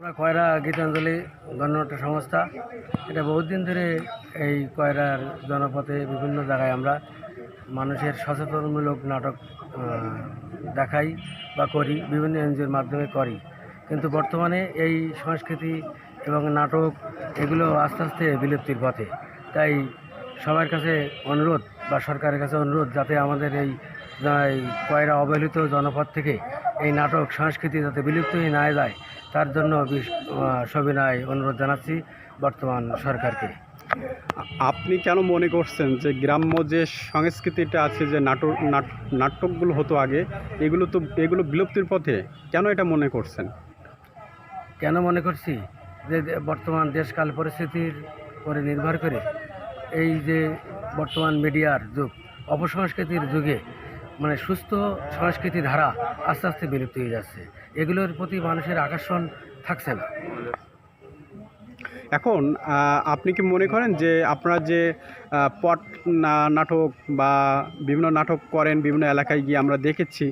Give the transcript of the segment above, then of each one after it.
আমরা কয়রা গীতাঞ্জলি গণনাট্য সংস্থা। এটা বহুদিন ধরে এই কয়রার জনপথে বিভিন্ন জায়গায় আমরা মানুষের সচেতনমূলক নাটক দেখাই বা করি, বিভিন্ন এনজিওর মাধ্যমে করি। কিন্তু বর্তমানে এই সংস্কৃতি এবং নাটক এগুলো আস্তে আস্তে বিলুপ্তির পথে। তাই সবার কাছে অনুরোধ বা সরকারের কাছে অনুরোধ যাতে আমাদের এই এই কয়রা অবহেলিত জনপদ থেকে এই নাটক সংস্কৃতি যাতে বিলুপ্ত হয়ে না যায় তার জন্য সবিনয় অনুরোধ জানাচ্ছি বর্তমান সরকারকে। আপনি কেন মনে করছেন যে গ্রাম্য যে সংস্কৃতিটা আছে যে নাটক নাট- নাটকগুলো হতো আগে এগুলো তো এগুলো বিলুপ্তির পথে কেন এটা মনে করছেন? কেন মনে করছি? যে বর্তমান দেশকাল পরিস্থিতির উপরে নির্ভর করে এই যে বর্তমান মিডিয়ার যুগ অপসংস্কৃতির যুগে মানে সুস্থ সংস্কৃতি ধারা আস্তে আস্তে বিলুপ্ত হয়ে যাচ্ছে। এগুলোর প্রতি মানুষের আকর্ষণ থাকছে না। এখন আপনি কি মনে করেন যে আপনারা যে পট নাটক বা বিভিন্ন নাটক করেন, বিভিন্ন এলাকায় গিয়ে আমরা দেখেছি,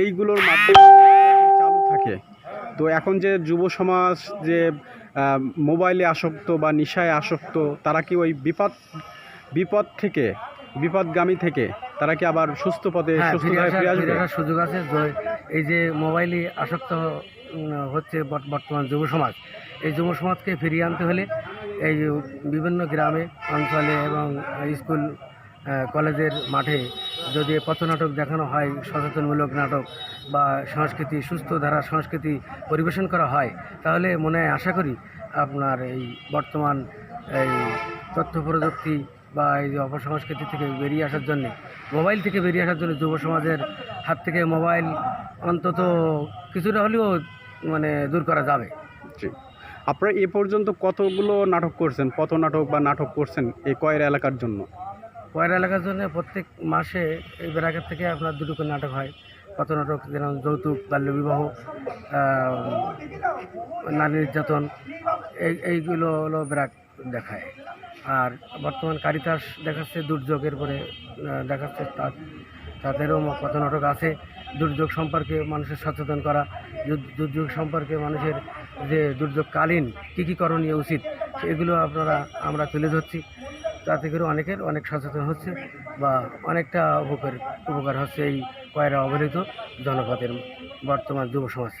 এইগুলোর মাধ্যমে চালু থাকে। তো এখন যে যুব সমাজ যে মোবাইলে আসক্ত বা নেশায় আসক্ত, তারা কি ওই বিপদ বিপদ থেকে, বিপদগামী থেকে তারা কি আবার সুস্থ পথে হ্যাঁ সুস্থ হয়ে ফিরে ফিরে আসবে সুযোগ আছে। যে- এই যে মোবাইলে আসক্ত হচ্ছে বর্ত- বর্তমান যুব সমাজ। এই যুব সমাজকে ফিরিয়ে আনতে হলে এই বিভিন্ন গ্রামে অঞ্চলে এবং স্কুল কলেজের মাঠে যদি পথনাটক দেখানো হয় সচেতনমূলক নাটক বা সংস্কৃতি সুস্থ ধারা সংস্কৃতি পরিবেশন করা হয় তাহলে মনে হয় আশা করি আপনার এই বর্তমান এই তথ্য প্রযুক্তি বা এই যে অপসংস্কৃতি থেকে বেরিয়ে আসার জন্য মোবাইল থেকে বেরিয়ে আসার জন্য যুব সমাজের হাত থেকে মোবাইল অন্তত কিছুটা হলেও মানে দূর করা যাবে। আপনারা এ পর্যন্ত কতগুলো নাটক করছেন? কত নাটক বা নাটক করছেন এই কয়ের এলাকার জন্য? পয়রা এলাকার জন্য প্রত্যেক মাসে এই ব্রাকের থেকে আপনার দুটো করে নাটক হয়। কত নাটক যেমন যৌতুক বাল্যবিবাহ নারী নির্যাতন এই এইগুলো হলো ব্রাক দেখায়। আর বর্তমান কারিতাস দেখাচ্ছে দুর্যোগের পরে দেখাচ্ছে তা তাদেরও কত নাটক আছে। দুর্যোগ সম্পর্কে মানুষের সচেতন করা দুর্যোগ সম্পর্কে মানুষের যে দুর্যোগকালীন কী কী করণীয় উচিত এগুলো আপনারা, আমরা তুলে ধরছি। তাতে করে অনেকের অনেক সচেতন হচ্ছে বা অনেকটা উপকার উপকার হচ্ছে এই কয়রা অবহেলিত জনপদের বর্তমান যুব সমাজ।